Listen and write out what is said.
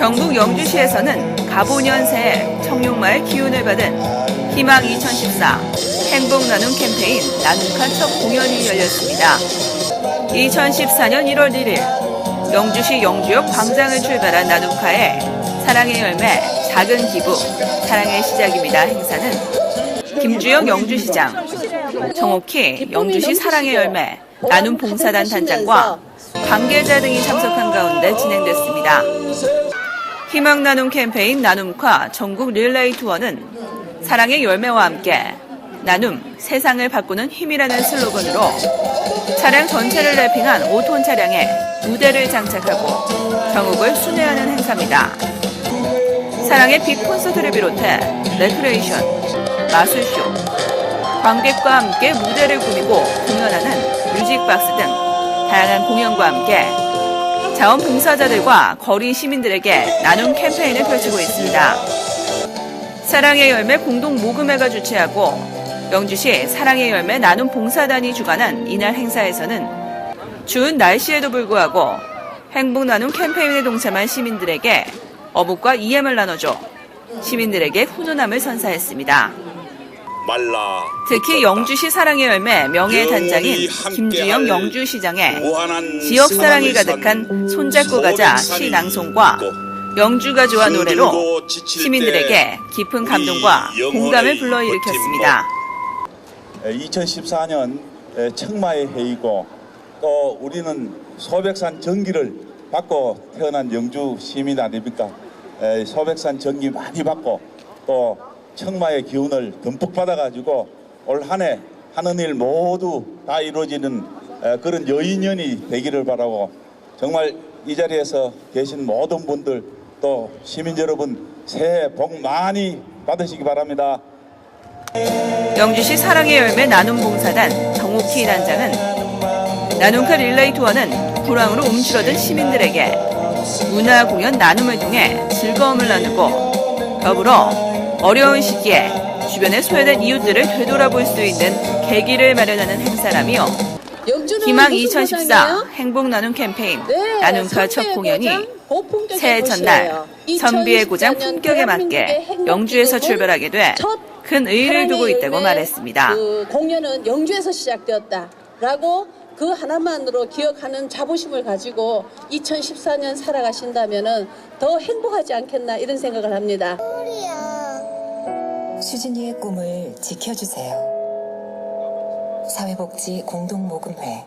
경북 영주시에서는 가보년 새해 청룡마을 기운을 받은 희망 2014 행복 나눔 캠페인 나눔카 첫 공연이 열렸습니다. 2014년 1월 1일 영주시 영주역 광장을 출발한 나눔카의 사랑의 열매 작은 기부 사랑의 시작입니다 행사는 김주영 영주시장 정옥희 영주시 사랑의 열매 나눔 봉사단 단장과 관계자 등이 참석한 가운데 진행됐습니다. 희망 나눔 캠페인 나눔과 전국 릴레이 투어는 사랑의 열매와 함께 나눔 세상을 바꾸는 힘이라는 슬로건으로 차량 전체를 랩핑한 5톤 차량에 무대를 장착하고 전국을 순회하는 행사입니다. 사랑의 빅 콘서트를 비롯해 레크레이션, 마술쇼, 관객과 함께 무대를 꾸미고 공연하는 뮤직박스 등 다양한 공연과 함께 자원봉사자들과 거리 시민들에게 나눔 캠페인을 펼치고 있습니다. 사랑의 열매 공동 모금회가 주최하고 영주시 사랑의 열매 나눔 봉사단이 주관한 이날 행사에서는 추운 날씨에도 불구하고 행복 나눔 캠페인에 동참한 시민들에게 어묵과 이엠을 나눠줘 시민들에게 훈훈함을 선사했습니다. 말라 특히 영주시 사랑의 열매 명예 단장인 김주영 영주시장의 지역 사랑이 가득한 손잡고 가자 시 낭송과 영주가 좋아 노래로 시민들에게 깊은 감동과 공감을 불러일으켰습니다. 2014년 청마의 해이고 또 우리는 소백산 전기를 받고 태어난 영주 시민 아닙니까? 에, 소백산 전기 많이 받고 또 청마의 기운을 듬뿍 받아가지고 올 한 해 하는 일 모두 다 이루어지는 에, 그런 여인연이 되기를 바라고 정말 이 자리에서 계신 모든 분들 또 시민 여러분 새해 복 많이 받으시기 바랍니다. 영주시 사랑의 열매 나눔 봉사단 정옥희 단장은 나눔카 릴레이 투어는 불황으로 움츠러든 시민들에게 문화 공연 나눔을 통해 즐거움을 나누고 더불어 어려운 시기에 주변에 소외된 이웃들을 되돌아볼 수 있는 계기를 마련하는 행사라며 희망 2014 행복 나눔 캠페인 나눔카 첫 공연이 새해 전날 선비의 고장 품격에 맞게 영주에서 출발하게 돼 큰 의의를 두고 있다고 말했습니다. 그 공연은 영주에서 시작되었다라고 그 하나만으로 기억하는 자부심을 가지고 2014년 살아가신다면은 더 행복하지 않겠나 이런 생각을 합니다. 수진이의 꿈을 지켜주세요. 사회복지 공동모금회